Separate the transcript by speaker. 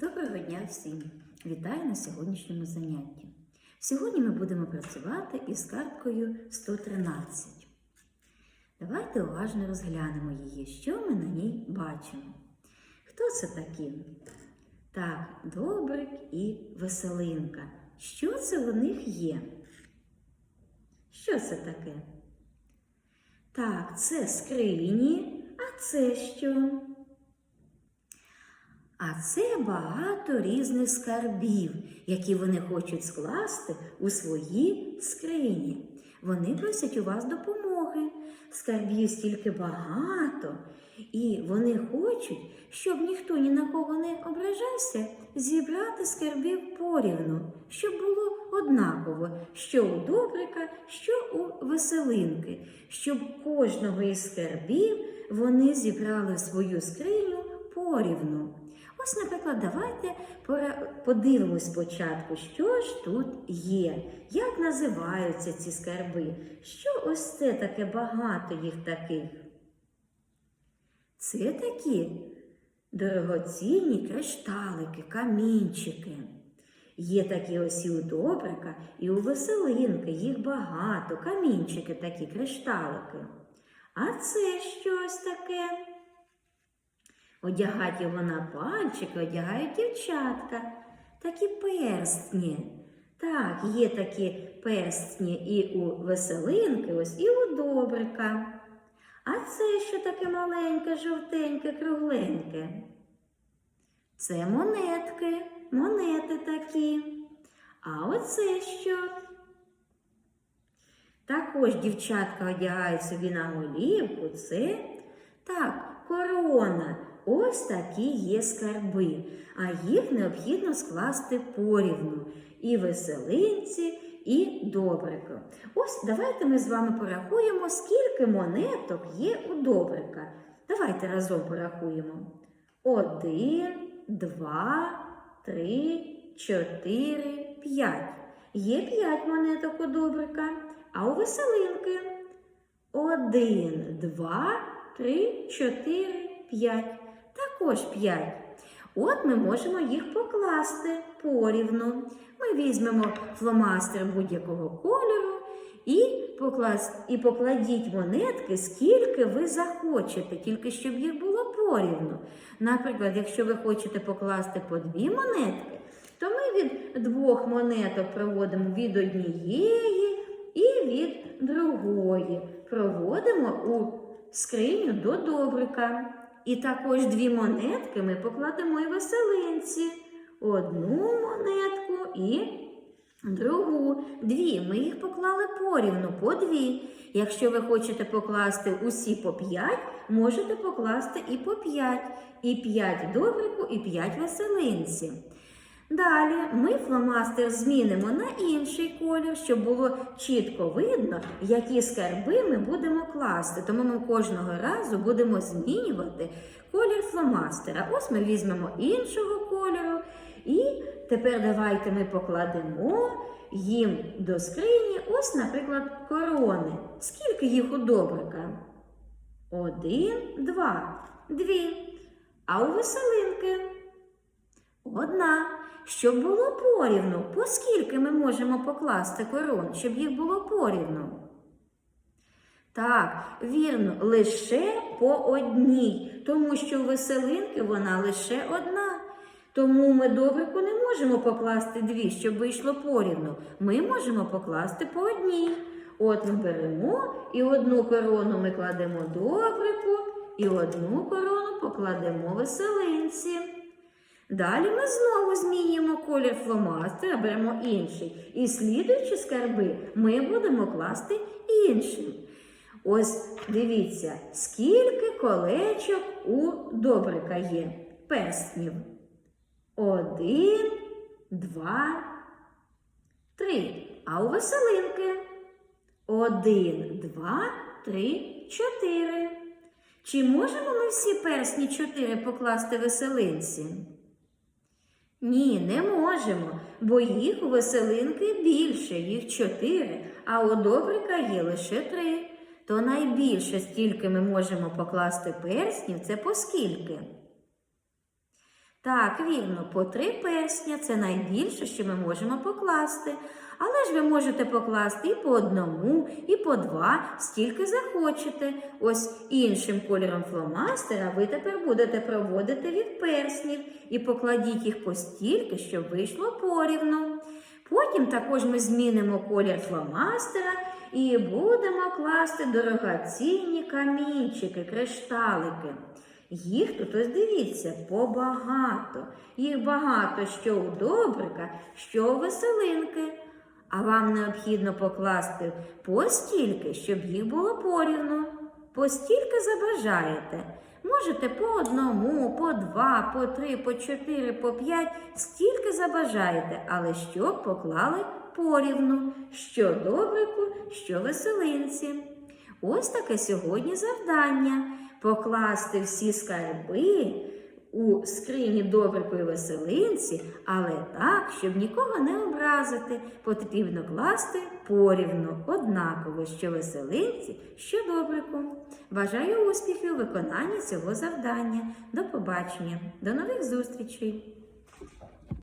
Speaker 1: Доброго дня всім! Вітаю на сьогоднішньому занятті. Сьогодні ми будемо працювати із карткою 113. Давайте уважно розглянемо її, що ми на ній бачимо. Хто це такі? Так, Добрик і Веселинка. Що це у них є? Що це таке? Так, це скрині, а це що? А це багато різних скарбів, які вони хочуть скласти у свої скрині. Вони просять у вас допомоги. Скарбів стільки багато, і вони хочуть, щоб ніхто ні на кого не ображався, зібрати скарбів порівну, щоб було однаково, що у добрика, що у веселинки, щоб кожного із скарбів вони зібрали в свою скриню порівну. Ось, наприклад, давайте подивимось спочатку, що ж тут є, як називаються ці скарби, що ось це таке багато їх таких. Це такі дорогоцінні кришталики, камінчики. Є такі ось і у добрика, і у веселинки, їх багато, камінчики такі, кришталики. А це щось таке. Одягать його на пальчики, одягають дівчатка. Такі перстні. Так, є такі перстні і у веселинки, ось і у добрика. А це що таке маленьке, жовтеньке, кругленьке? Це монетки, монети такі. А оце що? Також дівчатка одягають собі на голівку. Це так, корона. Ось такі є скарби, а їх необхідно скласти порівну і веселинці, і добрика. Ось давайте ми з вами порахуємо, скільки монеток є у добрика. Давайте разом порахуємо. Один, два, три, чотири, п'ять. Є п'ять монеток у добрика, а у веселинки. Один, два, три, чотири, п'ять. Також п'ять. От ми можемо їх покласти порівну. Ми візьмемо фломастер будь-якого кольору і, поклас... і покладіть монетки, скільки ви захочете, тільки щоб їх було порівну. Наприклад, якщо ви хочете покласти по дві монетки, то ми від двох монеток проводимо від однієї і від другої. Проводимо у скриню до добрика. І також дві монетки ми покладемо і веселинці. Одну монетку і другу. Дві. Ми їх поклали порівну, по дві. Якщо ви хочете покласти усі по п'ять, можете покласти і по п'ять. І п'ять добрику, і п'ять веселинці. Далі ми фломастер змінимо на інший колір, щоб було чітко видно, які скарби ми будемо класти. Тому ми кожного разу будемо змінювати колір фломастера. Ось ми візьмемо іншого кольору. І тепер давайте ми покладемо їм до скрині, ось, наприклад, корони. Скільки їх у добрика? Один, два, дві. А у веселинки? Одна. Щоб було порівну, по скільки ми можемо покласти корон, щоб їх було порівну? Так, вірно, лише по одній, тому що у веселинки вона лише одна. Тому ми добрику не можемо покласти дві, щоб вийшло порівну. Ми можемо покласти по одній. От ми беремо і одну корону ми кладемо добрику, і одну корону покладемо веселинці. Далі ми знову змінюємо колір фломастера, беремо інший. І слідуючі скарби ми будемо класти іншим. Ось дивіться, скільки колечок у добрика є. Перстнів. Один, два, три. А у веселинки. Один, два, три, чотири. Чи можемо ми всі персні чотири покласти веселинці? Ні, не можемо, бо їх у веселинки більше, їх чотири, а у добрика є лише три. То найбільше, скільки ми можемо покласти перснів, це по скільки? Так, вірно, по три персня це найбільше, що ми можемо покласти. Але ж ви можете покласти і по одному, і по два, стільки захочете. Ось іншим кольором фломастера ви тепер будете проводити від перснів і покладіть їх постільки, щоб вийшло порівну. Потім також ми змінимо колір фломастера і будемо класти дорогоцінні камінчики, кришталики. Їх тут ось дивіться побагато. Їх багато що у добрика, що у веселинки. А вам необхідно покласти постільки, щоб їх було порівну. Постільки забажаєте. Можете по одному, по два, по три, по чотири, по п'ять, стільки забажаєте, але щоб поклали порівну, що добрику, що веселинці. Ось таке сьогодні завдання покласти всі скарби у скрині добре і веселинці, але так, щоб нікого не образити, потрібно класти порівну, однаково, що веселинці, що добрику. Бажаю успіхів у виконанні цього завдання. До побачення, до нових зустрічей!